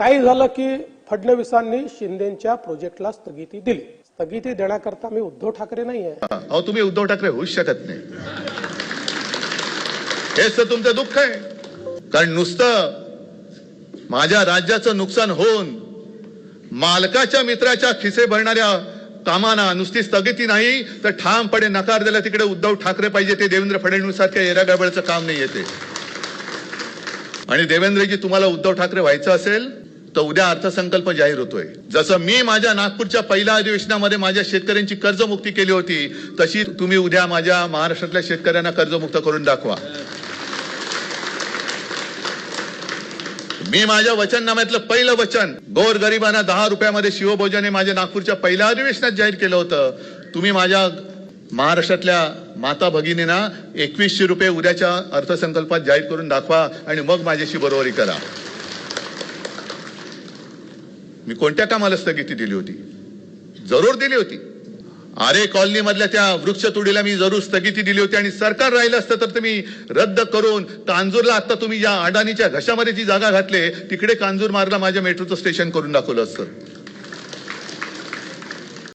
काही झालं की फडणवीसांनी शिंदेच्या प्रोजेक्टला स्थगिती दिली. स्थगिती देण्याकरता मी उद्धव ठाकरे नाही आहे अहो तुम्ही उद्धव ठाकरे होऊ शकत नाही. हेच तर तुमचं दुःख आहे. कारण नुसतं माझ्या राज्याचं नुकसान होऊन मालकाच्या मित्राच्या खिसे भरणाऱ्या कामांना नुसती स्थगिती नाही तर ठामपणे नकार दिला तिकडे उद्धव ठाकरे पाहिजे ते देवेंद्र फडणवीस सारख्या येरागडबडचं काम नाही येते. आणि देवेंद्रजी तुम्हाला उद्धव ठाकरे व्हायचं असेल तर उद्या अर्थसंकल्प जाहीर होतोय. जसं मी माझ्या नागपूरच्या पहिल्या अधिवेशनामध्ये माझ्या शेतकऱ्यांची कर्जमुक्ती केली होती तशी तुम्ही उद्या माझ्या महाराष्ट्रातल्या शेतकऱ्यांना कर्जमुक्त करून दाखवा. मी माझ्या वचननाम्यातलं पहिलं वचन गोर गरिबांना दहा रुपयामध्ये शिवभोजन हे माझ्या नागपूरच्या पहिल्या अधिवेशनात जाहीर केलं होतं. तुम्ही माझ्या महाराष्ट्रातल्या माता भगिनींना एकवीसशे रुपये उद्याच्या अर्थसंकल्पात जाहीर करून दाखवा आणि मग माझ्याशी बरोबरी करा. मी कोणत्या कामाला स्थगिती दिली होती? जरूर दिली होती. आरे कॉलनीमधल्या त्या वृक्ष तुडीला मी जरूर स्थगिती दिली होती आणि सरकार राहिलं असतं तर तुम्ही रद्द करून कांजूरला आता तुम्ही या अडाणीच्या घशामध्ये जी जागा घातले तिकडे कांजूर मार्गला माझ्या मेट्रोचं स्टेशन करून दाखवलं असतं.